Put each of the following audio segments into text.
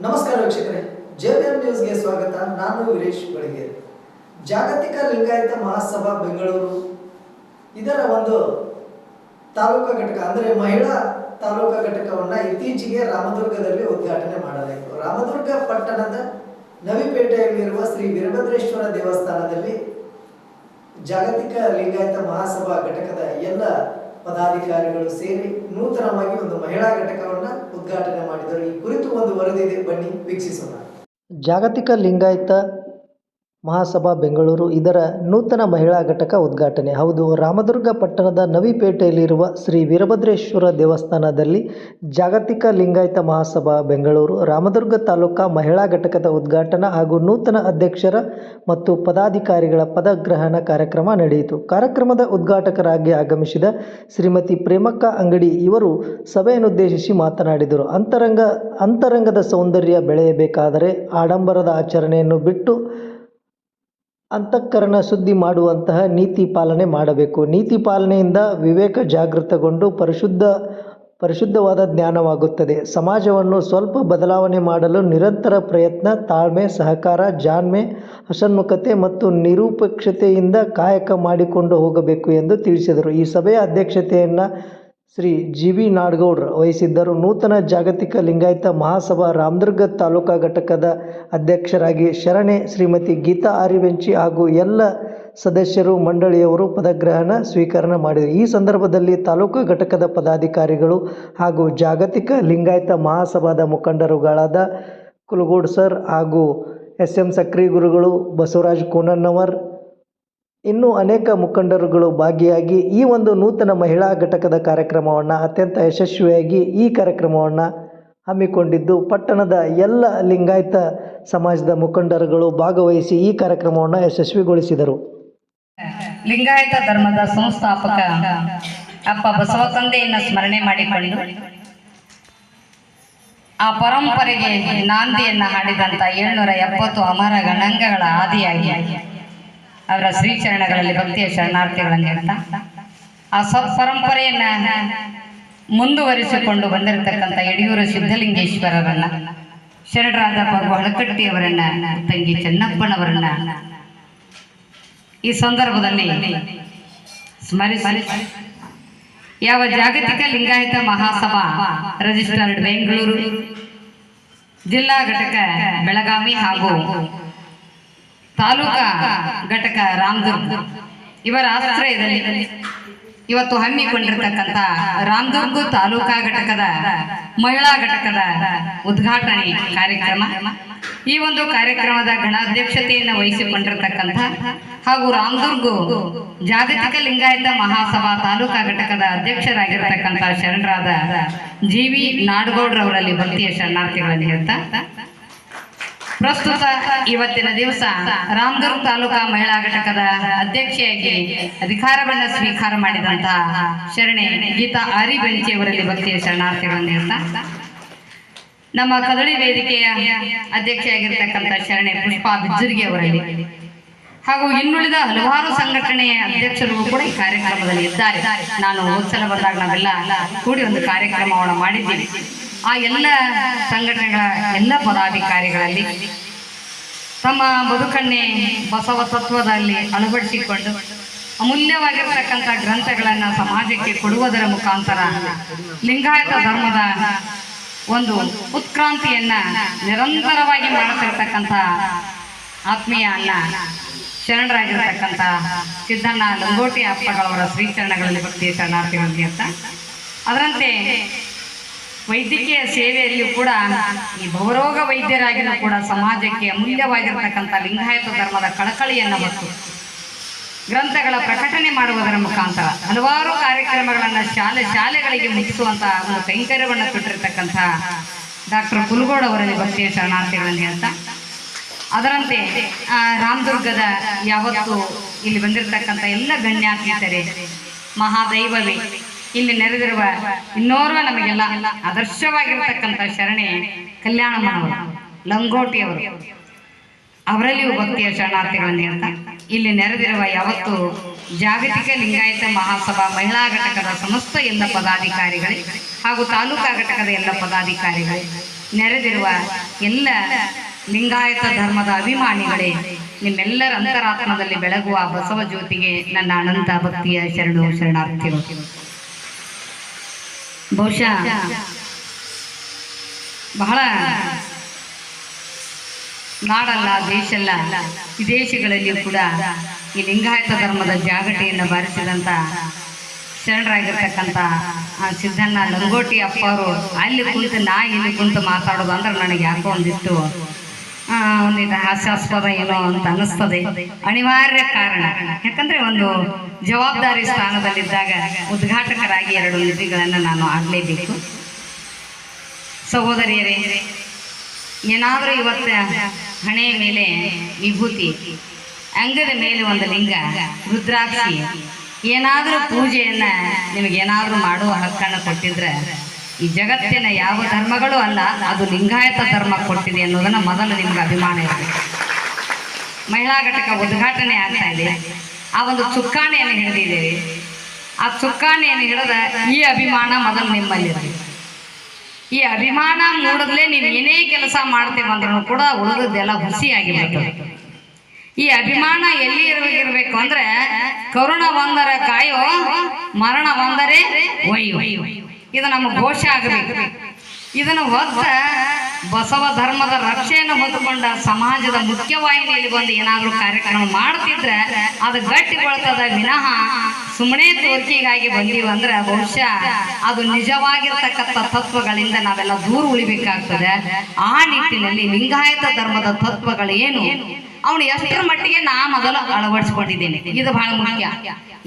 ನಮಸ್ಕಾರ ವೀಕ್ಷಕರೇ, ಜೆಬಿಎಂ ನ್ಯೂಸ್ಗೆ ಸ್ವಾಗತ. ನಾನು ವೀರೇಶ್ ಬಳಿಗೆ. ಜಾಗತಿಕ ಲಿಂಗಾಯತ ಮಹಾಸಭಾ ಬೆಂಗಳೂರು. ಇದರ ಒಂದು ತಾಲೂಕಾ ಘಟಕ, ಅಂದರೆ ಮಹಿಳಾ ತಾಲೂಕಾ ಘಟಕವನ್ನು ಇತ್ತೀಚೆಗೆ ರಾಮದುರ್ಗದಲ್ಲಿ ಉದ್ಘಾಟನೆ ಮಾಡಲಾಯಿತು. ರಾಮದುರ್ಗ ಪಟ್ಟಣದ ನವಿಪೇಟೆಯಲ್ಲಿರುವ ಶ್ರೀ ವೀರಭದ್ರೇಶ್ವರ ದೇವಸ್ಥಾನದಲ್ಲಿ ಜಾಗತಿಕ ಲಿಂಗಾಯತ ಮಹಾಸಭಾ ಘಟಕದ ಎಲ್ಲ ಪದಾಧಿಕಾರಿಗಳು ಸೇರಿ ನೂತನವಾಗಿ ಒಂದು ಮಹಿಳಾ ಘಟಕವನ್ನ ಉದ್ಘಾಟನೆ ಮಾಡಿದರು. ಈ ಕುರಿತು ಒಂದು ವರದಿ ಬನ್ನಿ, ವೀಕ್ಷಿಸೋಣ. ಜಾಗತಿಕ ಲಿಂಗಾಯತ ಮಹಾಸಭಾ ಬೆಂಗಳೂರು ಇದರ ನೂತನ ಮಹಿಳಾ ಘಟಕ ಉದ್ಘಾಟನೆ. ಹೌದು, ರಾಮದುರ್ಗ ಪಟ್ಟಣದ ನವಿಪೇಟೆಯಲ್ಲಿರುವ ಶ್ರೀ ವೀರಭದ್ರೇಶ್ವರ ದೇವಸ್ಥಾನದಲ್ಲಿ ಜಾಗತಿಕ ಲಿಂಗಾಯತ ಮಹಾಸಭಾ ಬೆಂಗಳೂರು, ರಾಮದುರ್ಗ ತಾಲೂಕಾ ಮಹಿಳಾ ಘಟಕದ ಉದ್ಘಾಟನಾ ಹಾಗೂ ನೂತನ ಅಧ್ಯಕ್ಷರ ಮತ್ತು ಪದಾಧಿಕಾರಿಗಳ ಪದಗ್ರಹಣ ಕಾರ್ಯಕ್ರಮ ನಡೆಯಿತು. ಕಾರ್ಯಕ್ರಮದ ಉದ್ಘಾಟಕರಾಗಿ ಆಗಮಿಸಿದ ಶ್ರೀಮತಿ ಪ್ರೇಮಕ್ಕ ಅಂಗಡಿ ಇವರು ಸಭೆಯನ್ನುದ್ದೇಶಿಸಿ ಮಾತನಾಡಿದರು. ಅಂತರಂಗ, ಅಂತರಂಗದ ಸೌಂದರ್ಯ ಬೆಳೆಯಬೇಕಾದರೆ ಆಡಂಬರದ ಆಚರಣೆಯನ್ನು ಬಿಟ್ಟು ಅಂತಃಕರಣ ಶುದ್ಧಿ ಮಾಡುವಂತಹ ನೀತಿ ಪಾಲನೆ ಮಾಡಬೇಕು. ನೀತಿ ಪಾಲನೆಯಿಂದ ವಿವೇಕ ಜಾಗೃತಗೊಂಡು ಪರಿಶುದ್ಧ, ಪರಿಶುದ್ಧವಾದ ಜ್ಞಾನವಾಗುತ್ತದೆ. ಸಮಾಜವನ್ನು ಸ್ವಲ್ಪ ಬದಲಾವಣೆ ಮಾಡಲು ನಿರಂತರ ಪ್ರಯತ್ನ, ತಾಳ್ಮೆ, ಸಹಕಾರ, ಜಾಣ್ಮೆ ಹಸನ್ಮುಖತೆ ಮತ್ತು ನಿರೂಪೇಕ್ಷತೆಯಿಂದ ಕಾಯಕ ಮಾಡಿಕೊಂಡು ಹೋಗಬೇಕು ಎಂದು ತಿಳಿಸಿದರು. ಈ ಸಭೆಯ ಅಧ್ಯಕ್ಷತೆಯನ್ನು ಶ್ರೀ ಜಿ ವಿ ನಾಡಗೌಡ್ರು ವಹಿಸಿದ್ದರು. ನೂತನ ಜಾಗತಿಕ ಲಿಂಗಾಯತ ಮಹಾಸಭಾ ರಾಮದುರ್ಗ ತಾಲೂಕಾ ಘಟಕದ ಅಧ್ಯಕ್ಷರಾಗಿ ಶರಣೆ ಶ್ರೀಮತಿ ಗೀತಾ ಆರಿವೆಂಚಿ ಹಾಗೂ ಎಲ್ಲ ಸದಸ್ಯರು, ಮಂಡಳಿಯವರು ಪದಗ್ರಹಣ ಸ್ವೀಕರಣ ಮಾಡಿದರು. ಈ ಸಂದರ್ಭದಲ್ಲಿ ತಾಲೂಕು ಘಟಕದ ಪದಾಧಿಕಾರಿಗಳು ಹಾಗೂ ಜಾಗತಿಕ ಲಿಂಗಾಯತ ಮಹಾಸಭಾದ ಮುಖಂಡರುಗಳಾದ ಕುಲಗೋಡ್ ಸರ್ ಹಾಗೂ ಎಸ್ ಎಂ ಸಕ್ರಿ ಗುರುಗಳು ಬಸವರಾಜ್ ಕೋನನ್ನವರ್ ಇನ್ನೂ ಅನೇಕ ಮುಖಂಡರುಗಳು ಭಾಗಿಯಾಗಿ ಈ ಒಂದು ನೂತನ ಮಹಿಳಾ ಘಟಕದ ಕಾರ್ಯಕ್ರಮವನ್ನು ಅತ್ಯಂತ ಯಶಸ್ವಿಯಾಗಿ ಈ ಕಾರ್ಯಕ್ರಮವನ್ನು ಹಮ್ಮಿಕೊಂಡಿದ್ದು, ಪಟ್ಟಣದ ಎಲ್ಲ ಲಿಂಗಾಯತ ಸಮಾಜದ ಮುಖಂಡರುಗಳು ಭಾಗವಹಿಸಿ ಈ ಕಾರ್ಯಕ್ರಮವನ್ನು ಯಶಸ್ವಿಗೊಳಿಸಿದರು. ಲಿಂಗಾಯತ ಧರ್ಮದ ಸಂಸ್ಥಾಪಕ ಅಪ್ಪ ಬಸವ ತಂದೆಯನ್ನು ಸ್ಮರಣೆ ಮಾಡಿಕೊಂಡು ಆ ಪರಂಪರೆಗೆ ನಾಂದಿಯನ್ನು ಹಾಡಿದಂಥ ಏಳ್ನೂರ ಎಪ್ಪತ್ತು ಅಮರ ಗಣಾಂಗಗಳ ಆದಿಯಾಗಿ ಅವರ ಶ್ರೀಚರಣಗಳಲ್ಲಿ ಭಕ್ತಿಯ ಶರಣಾರ್ಥಿಗಳನ್ನು ಹೇಳ್ತಾ ಆ ಸತ್ ಪರಂಪರೆಯನ್ನ ಮುಂದುವರಿಸಿಕೊಂಡು ಬಂದಿರತಕ್ಕಂಥ ಯಡಿಯೂರು ಸಿದ್ಧಲಿಂಗೇಶ್ವರರನ್ನ, ಶರಣರಾದ ಪ್ರಭು ಹಳಕಟ್ಟಿಯವರನ್ನ, ತಂಗಿ ಚೆನ್ನಪ್ಪನವರನ್ನ ಈ ಸಂದರ್ಭದಲ್ಲಿ ಸ್ಮರಿಸಿ. ಯಾವ ಜಾಗತಿಕ ಲಿಂಗಾಯತ ಮಹಾಸಭಾ ರಿಜಿಸ್ಟರ್ಡ್ ಬೆಂಗಳೂರು, ಜಿಲ್ಲಾ ಘಟಕ ಬೆಳಗಾವಿ ಹಾಗೂ ತಾಲೂಕಾ ಘಟಕ ರಾಮದುರ್ಗ. ಇವರ ಆಶ್ರಯದಲ್ಲಿ ಇವತ್ತು ಹಮ್ಮಿಕೊಂಡಿರ್ತಕ್ಕಂಥ ರಾಮದುರ್ಗ ತಾಲೂಕಾ ಘಟಕದ ಮಹಿಳಾ ಘಟಕದ ಉದ್ಘಾಟನೆ ಕಾರ್ಯಕ್ರಮ. ಈ ಒಂದು ಕಾರ್ಯಕ್ರಮದ ಗಣಾಧ್ಯಕ್ಷತೆಯನ್ನು ವಹಿಸಿಕೊಂಡಿರ್ತಕ್ಕಂಥ ಹಾಗೂ ರಾಮದುರ್ಗ ಜಾಗತಿಕ ಲಿಂಗಾಯತ ಮಹಾಸಭಾ ತಾಲೂಕಾ ಘಟಕದ ಅಧ್ಯಕ್ಷರಾಗಿರ್ತಕ್ಕಂಥ ಶರಣರಾದ ಜಿ ವಿ ನಾಡಗೌಡ್ರವರಲ್ಲಿ ಭಕ್ತಿಯ ಶರಣಾರ್ಥಿಗಳಲ್ಲಿ ಹೇಳ್ತಾ ಪ್ರಸ್ತುತ ಇವತ್ತಿನ ದಿವಸ ರಾಮದುರ್ಗ ತಾಲೂಕಾ ಮಹಿಳಾ ಘಟಕದ ಅಧ್ಯಕ್ಷೆಯಾಗಿ ಅಧಿಕಾರವನ್ನು ಸ್ವೀಕಾರ ಮಾಡಿದಂತಹ ಶರಣೆ ಗೀತಾ ಆರಿ ಬೆಂಚಿಯವರಲ್ಲಿ ಭಕ್ತಿಯ ಶರಣಾರ್ಥಿಗಳನ್ನು ನಮ್ಮ ಕದಳಿ ವೇದಿಕೆಯ ಅಧ್ಯಕ್ಷೆಯಾಗಿರ್ತಕ್ಕಂಥ ಶರಣೆ ಪುಷ್ಪಾ ಬಿಜ್ಜುರ್ಗಿ ಅವರಲ್ಲಿ. ಹಾಗೂ ಇನ್ನುಳಿದ ಹಲವಾರು ಸಂಘಟನೆಯ ಅಧ್ಯಕ್ಷರು ಕೂಡ ಈ ಕಾರ್ಯಕ್ರಮದಲ್ಲಿ ಇದ್ದಾರೆ. ನಾನು ಹೋದ್ಸಲ ಬಂದಾಗ ನಾವೆಲ್ಲ ಕೂಡಿ ಒಂದು ಕಾರ್ಯಕ್ರಮವನ್ನು ಮಾಡಿದ್ದೀವಿ. ಆ ಎಲ್ಲ ಸಂಘಟನೆಗಳ ಎಲ್ಲ ಪದಾಧಿಕಾರಿಗಳಲ್ಲಿ ತಮ್ಮ ಬದುಕನ್ನೇ ಬಸವ ತತ್ವದಲ್ಲಿ ಅಳವಡಿಸಿಕೊಂಡು ಅಮೂಲ್ಯವಾಗಿರ್ತಕ್ಕಂಥ ಗ್ರಂಥಗಳನ್ನು ಸಮಾಜಕ್ಕೆ ಕೊಡುವುದರ ಮುಖಾಂತರ ಲಿಂಗಾಯತ ಧರ್ಮದ ಒಂದು ಉತ್ಕ್ರಾಂತಿಯನ್ನ ನಿರಂತರವಾಗಿ ಮಾಡುತ್ತಿರ್ತಕ್ಕಂಥ ಆತ್ಮೀಯ ಅನ್ನ ಶರಣರಾಗಿರ್ತಕ್ಕಂಥ ಸಿದ್ದಣ್ಣ ಲಂಗೋಟಿ ಅಪ್ಪಗಳವರ ಶ್ರೀಚರಣಗಳಲ್ಲಿ ಭಕ್ತಿಯ ಶರಣಾರ್ಥಿಗಳಲ್ಲಿ ಅಂತ. ಅದರಂತೆ ವೈದ್ಯಕೀಯ ಸೇವೆಯಲ್ಲಿಯೂ ಕೂಡ ಈ ಬಹುರೋಗ ವೈದ್ಯರಾಗಿರೋ ಕೂಡ ಸಮಾಜಕ್ಕೆ ಅಮೂಲ್ಯವಾಗಿರ್ತಕ್ಕಂಥ ಲಿಂಗಾಯತ ಧರ್ಮದ ಕಳಕಳಿಯನ್ನು ಹೊತ್ತು ಗ್ರಂಥಗಳ ಪ್ರಕಟಣೆ ಮಾಡುವುದರ ಮುಖಾಂತರ ಹಲವಾರು ಕಾರ್ಯಕ್ರಮಗಳನ್ನು ಶಾಲೆ ಶಾಲೆಗಳಿಗೆ ಮುಗಿಸುವಂತಹ ಒಂದು ಕೈಂಕರ್ಯವನ್ನು ಕೊಟ್ಟಿರ್ತಕ್ಕಂಥ ಡಾಕ್ಟರ್ ಕುಲಗೋಡ್ ಅವರಲ್ಲಿ ಭಕ್ತಿಯ ಶರಣಾರ್ಥಿಗಳನ್ನು ಹೇಳ್ತಾ ಅದರಂತೆ ರಾಮದುರ್ಗದ ಯಾವತ್ತು ಇಲ್ಲಿ ಬಂದಿರತಕ್ಕಂಥ ಎಲ್ಲ ಗಣ್ಯಾತೀತರೇ, ಮಹಾದೈವವೇ ಇಲ್ಲಿ ನೆರೆದಿರುವ ಇನ್ನೋರ್ವ ನಮಗೆಲ್ಲ ಆದರ್ಶವಾಗಿರ್ತಕ್ಕಂಥ ಶರಣೆ ಲಂಗೋಟಿ ಲಂಗೋಟಿಯವರು. ಅವರಲ್ಲಿಯೂ ಭಕ್ತಿಯ ಶರಣಾರ್ಥಿಗಳನ್ನು ಹೇಳ್ತಾ ಇಲ್ಲಿ ನೆರೆದಿರುವ ಯಾವತ್ತು ಜಾಗತಿಕ ಲಿಂಗಾಯತ ಮಹಾಸಭಾ ಮಹಿಳಾ ಘಟಕದ ಸಮಸ್ತ ಎಲ್ಲ ಪದಾಧಿಕಾರಿಗಳೇ ಹಾಗೂ ತಾಲೂಕಾ ಘಟಕದ ಎಲ್ಲ ಪದಾಧಿಕಾರಿಗಳೇ, ನೆರೆದಿರುವ ಎಲ್ಲ ಲಿಂಗಾಯತ ಧರ್ಮದ ಅಭಿಮಾನಿಗಳೇ, ನಿಮ್ಮೆಲ್ಲರ ಅಂತರಾತ್ಮದಲ್ಲಿ ಬೆಳಗುವ ಬಸವ ಜ್ಯೋತಿಗೆ ನನ್ನ ಅನಂತ ಭಕ್ತಿಯ ಶರಣು ಶರಣಾರ್ಥಿಗಳು. ಬಹುಶಃ ಬಹಳ ನಾಡಲ್ಲ, ದೇಶಲ್ಲ, ವಿದೇಶಗಳಲ್ಲಿಯೂ ಕೂಡ ಈ ಲಿಂಗಾಯತ ಧರ್ಮದ ಜಾಗಟೆಯನ್ನು ಬಾರಿಸಿದಂಥ ಶರಣರಾಗಿರ್ತಕ್ಕಂಥ ಸಿದ್ದಣ್ಣ ಲಂಗೋಟಿ ಅಪ್ಪ ಅವರು ಅಲ್ಲಿ ಕುಳಿತು ನಾ ಇಲ್ಲಿ ಕುಂತು ಮಾತಾಡೋದು ಅಂದ್ರೆ ನನಗೆ ಯಾಕೋ ಒಂದಿಷ್ಟು ಒಂದಿಷ್ಟು ಹಾಸ್ಯಾಸ್ಪದ ಏನೋ ಅಂತ ಅನಿಸ್ತದೆ ಅನಿವಾರ್ಯ ಕಾರಣ. ಯಾಕಂದ್ರೆ ಒಂದು ಜವಾಬ್ದಾರಿ ಸ್ಥಾನದಲ್ಲಿದ್ದಾಗ ಉದ್ಘಾಟಕರಾಗಿ ಎರಡು ನಿಧಿಗಳನ್ನು ನಾನು ಆಗಲೇಬೇಕು. ಸಹೋದರಿಯರೇ, ಏನಾದರೂ ಇವತ್ತ ಹಣೆಯ ಮೇಲೆ ವಿಭೂತಿ, ಅಂಗದ ಮೇಲೆ ಒಂದು ಲಿಂಗ, ರುದ್ರಾಕ್ಷಿ, ಏನಾದರೂ ಪೂಜೆಯನ್ನು ನಿಮಗೇನಾದರೂ ಮಾಡುವ ಹಕ್ಕನ್ನು ಕೊಟ್ಟಿದ್ರೆ ಈ ಜಗತ್ತಿನ ಯಾವ ಧರ್ಮಗಳು ಅಲ್ಲ, ಅದು ಲಿಂಗಾಯತ ಧರ್ಮ ಕೊಟ್ಟಿದೆ ಅನ್ನೋದನ್ನ ಮೊದಲು ನಿಮ್ಗೆ ಅಭಿಮಾನ ಇದೆ ಮಹಿಳಾ ಘಟಕ ಉದ್ಘಾಟನೆ ಆಗ್ತಾ ಇದೆ. ಆ ಒಂದು ಚುಕ್ಕಾಣಿಯನ್ನು ಹಿಡಿದಿದ್ದೇವೆ. ಆ ಚುಕ್ಕಾಣಿಯನ್ನು ಹಿಡಿದ ಈ ಅಭಿಮಾನ ಮೊದಲು ನಿಮ್ಮಲ್ಲಿದೆ ಈ ಅಭಿಮಾನ ನೋಡಿದ್ಲೆ ನೀವು ಏನೇ ಕೆಲಸ ಮಾಡ್ತೇವೆ ಅಂದ್ರೂ ಕೂಡ ಉಳಿದದ್ದೆಲ್ಲ ಹುಸಿಯಾಗಿ ಬರ್ತದೆ ಈ ಅಭಿಮಾನ ಎಲ್ಲಿ ಇರಬೇಕಿರ್ಬೇಕು ಅಂದ್ರೆ ಕರುಣ ಒಂದರ ಕಾಯೋ ಮರಣ ಬಂದರೆ ಒಯ್ಯು. ಇದು ನಮ್ಮ ಘೋಷ ಆಗಬೇಕು. ಇದನ್ನು ಹೊತ್ತ ಬಸವ ಧರ್ಮದ ರಕ್ಷೆಯನ್ನು ಹೊತ್ತುಕೊಂಡ ಸಮಾಜದ ಮುಖ್ಯವಾಹಿನಿಯಲ್ಲಿ ಬಂದು ಏನಾದರೂ ಕಾರ್ಯಕ್ರಮ ಮಾಡ್ತಿದ್ರೆ ಅದು ಗಟ್ಟಿಗೊಳ್ತದ ವಿನಃ ಸುಮ್ಮನೆ ತೋರಿಕೆಗಾಗಿ ಬಂದಿವಂದ್ರೆ ಬಹುಶಃ ಅದು ನಿಜವಾಗಿರ್ತಕ್ಕಂಥ ತತ್ವಗಳಿಂದ ನಾವೆಲ್ಲ ದೂರ ಉಳಿಬೇಕಾಗ್ತದೆ. ಆ ನಿಟ್ಟಿನಲ್ಲಿ ಲಿಂಗಾಯತ ಧರ್ಮದ ತತ್ವಗಳೇನು? ಅವನು ಎಷ್ಟರ ಮಟ್ಟಿಗೆ ನಾ ಮೊದಲು ಅಳವಡಿಸ್ಕೊಂಡಿದ್ದೇನೆ. ಇದು ಬಹಳ ಮುಖ್ಯ.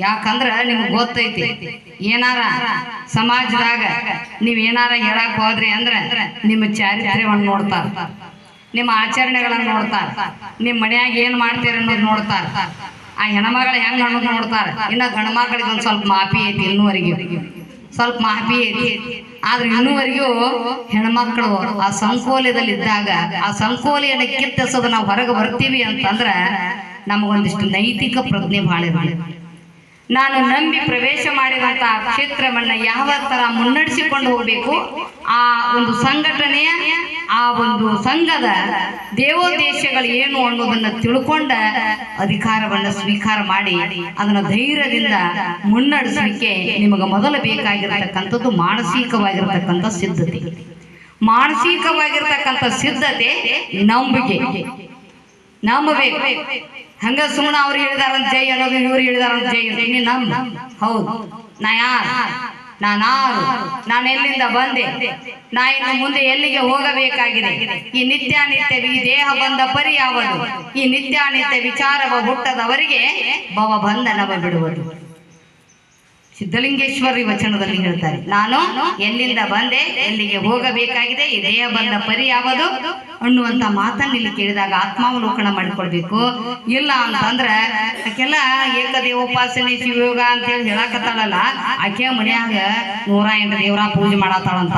ಯಾಕಂದ್ರ ನಿಮ್ಗೆ ಗೊತ್ತೈತಿ, ಏನಾರ ಸಮಾಜದಾಗ ನೀವ್ ಏನಾರ ಹೇಳಕ್ ಹೋದ್ರಿ ಅಂದ್ರೆ ನಿಮ್ಮ ಚಾರಿತ್ರ್ಯವನ್ನು ನೋಡ್ತಾರ, ನಿಮ್ಮ ಆಚರಣೆಗಳನ್ನ ನೋಡ್ತಾರ, ನಿಮ್ಮ ಮನ್ಯಾಗ ಏನ್ ಮಾಡ್ತೀರ ಅನ್ನೋದು ನೋಡ್ತಾರ. ಆ ಹೆಣ್ಮಗಳು ಹೆಂಗ್ ಅನ್ನೋದು ನೋಡ್ತಾರ. ಇನ್ನ ಗಂಡ ಒಂದ್ ಸ್ವಲ್ಪ ಮಾಫಿ ಐತಿ ಇನ್ನೂವರೆಗೆ. ಸ್ವಲ್ಪ ಐತಿ. ಆದ್ರೆ ಇನ್ನುವರೆಗೂ ಹೆಣ್ಮಕ್ಳು ಆ ಸಂಕೋಲೆದಲ್ಲಿದ್ದಾಗ, ಆ ಸಂಕೋಲೆಯನ್ನ ಕಿತ್ತೆಸೋದು ನಾವು ಹೊರಗೆ ಬರ್ತೀವಿ ಅಂತಂದ್ರ ನಮಗೊಂದಿಷ್ಟು ನೈತಿಕ ಪ್ರಜ್ಞೆ ಭಾಳ ನಾನು ನಂಬಿ ಪ್ರವೇಶ ಮಾಡಿದಂತ ಕ್ಷೇತ್ರವನ್ನ ಯಾವ ತರ ಮುನ್ನಡೆಸಿಕೊಂಡು ಹೋಗ್ಬೇಕು, ಆ ಒಂದು ಸಂಘಟನೆಯ ಆ ಒಂದು ಸಂಘದ ದೇವೋದ್ದೇಶಗಳು ಏನು ಅನ್ನೋದನ್ನ ತಿಳ್ಕೊಂಡ ಅಧಿಕಾರವನ್ನ ಸ್ವೀಕಾರ ಮಾಡಿ ಅದನ್ನ ಧೈರ್ಯದಿಂದ ಮುನ್ನಡೆಸಲಿಕ್ಕೆ ನಿಮಗೆ ಮೊದಲು ಬೇಕಾಗಿರತಕ್ಕಂಥದ್ದು ಮಾನಸಿಕವಾಗಿರತಕ್ಕಂಥ ಸಿದ್ಧತೆ. ಮಾನಸಿಕವಾಗಿರ್ತಕ್ಕಂಥ ಸಿದ್ಧತೆ ನಂಬಿಕೆ. ನಂಬಬೇಕು. ಹಂಗ ಸುಮ್ಮನ ಅವ್ರು ಹೇಳಿದಾರಂತ ಜೈ ಅನ್ನೋದು ಇವ್ರು ಹೇಳಿದಾರಂತ ಜೈ ಅಂತ. ನಂಬ. ಹೌದು. ನಾ ಯಾರು? ನಾನಾರು, ನಾನು ಎಲ್ಲಿಂದ ಬಂದೆ? ನಾ ಇನ್ನು ಮುಂದೆ ಎಲ್ಲಿಗೆ ಹೋಗಬೇಕಾಗಿದೆ? ಈ ನಿತ್ಯಾನಿತ್ಯ ಈ ದೇಹ ಬಂದ ಪರಿ ಯಾವುದು? ಈ ನಿತ್ಯಾನಿತ್ಯ ವಿಚಾರವ ಹುಟ್ಟದವರಿಗೆ ಭವ ಬಂಧನವ ಬಿಡುವುದು. ಸಿದ್ಧಲಿಂಗೇಶ್ವರಿ ವಚನದಲ್ಲಿ ಹೇಳ್ತಾರೆ, ನಾನು ಎಲ್ಲಿಂದ ಬಂದೆ, ಎಲ್ಲಿಗೆ ಹೋಗಬೇಕಾಗಿದೆ ದೇಹ ಬಂದ ಪರಿ ಯಾವುದು? ಅನ್ನುವಂತ ಮಾತನ್ನ ಇಲ್ಲಿ ಕೇಳಿದಾಗ ಆತ್ಮಾವಲೋಕನ ಮಾಡ್ಕೊಳ್ಬೇಕು. ಇಲ್ಲ ಅಂತಂದ್ರ, ಆಕೆಲ್ಲ ಏಕದೇವೋಪಾಸನೆ ಶಿವಯೋಗ ಅಂತ ಹೇಳಿ ಹೇಳಕತ್ತಾಳಲ್ಲ, ಆಕೆ ಮನ್ಯಾಗ ನೂರ ಎಂಟು ದೇವರ ಪೂಜೆ ಮಾಡತ್ತಾಳಂತ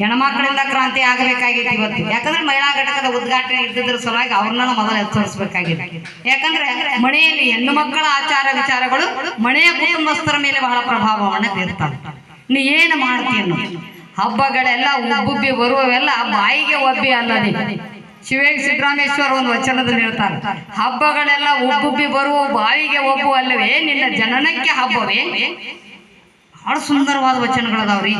ಹೆಣ್ಮಕ್ಳಿಂದ ಕ್ರಾಂತಿ ಆಗಬೇಕಾಗಿತ್ತು ಇವತ್ತು. ಯಾಕಂದ್ರೆ ಮಹಿಳಾ ಘಟಕದ ಉದ್ಘಾಟನೆ ಇದ್ದಿದ್ರ ಸಲುವಾಗಿ ಅವ್ರನ್ನ ಮೊದಲು ಎಚ್ಚರಿಸಬೇಕಾಗಿದೆ ಯಾಕಂದ್ರೆ ಮನೆಯಲ್ಲಿ ಹೆಣ್ಣು ಮಕ್ಕಳ ಆಚಾರ ವಿಚಾರಗಳು ಮನೆಯ ಕುಟುಂಬಸ್ಥರ ಮೇಲೆ ಬಹಳ ಪ್ರಭಾವವನ್ನು ಬೀರ್ತಾರೆ ನೀ ಏನು ಮಾಡ್ತೀಯ. ಹಬ್ಬಗಳೆಲ್ಲ ಉಬ್ಬುಬ್ಬಿ ಬರುವವೆಲ್ಲ ಬಾಯಿಗೆ ಒಬ್ಬಿ ಅಲ್ಲದೆ ಶಿವೇ ಸಿದ್ದರಾಮೇಶ್ವರ ಒಂದು ವಚನದಲ್ಲಿ ಹೇಳ್ತಾರೆ. ಹಬ್ಬಗಳೆಲ್ಲ ಉಬ್ಬುಬ್ಬಿ ಬರುವ ಬಾಯಿಗೆ ಒಬ್ಬು ಅಲ್ಲವೇ? ನಿನ್ನ ಜನನಕ್ಕೆ ಹಬ್ಬವೇ? ಬಹಳ ಸುಂದರವಾದ ವಚನಗಳದಾವ್ರಿ.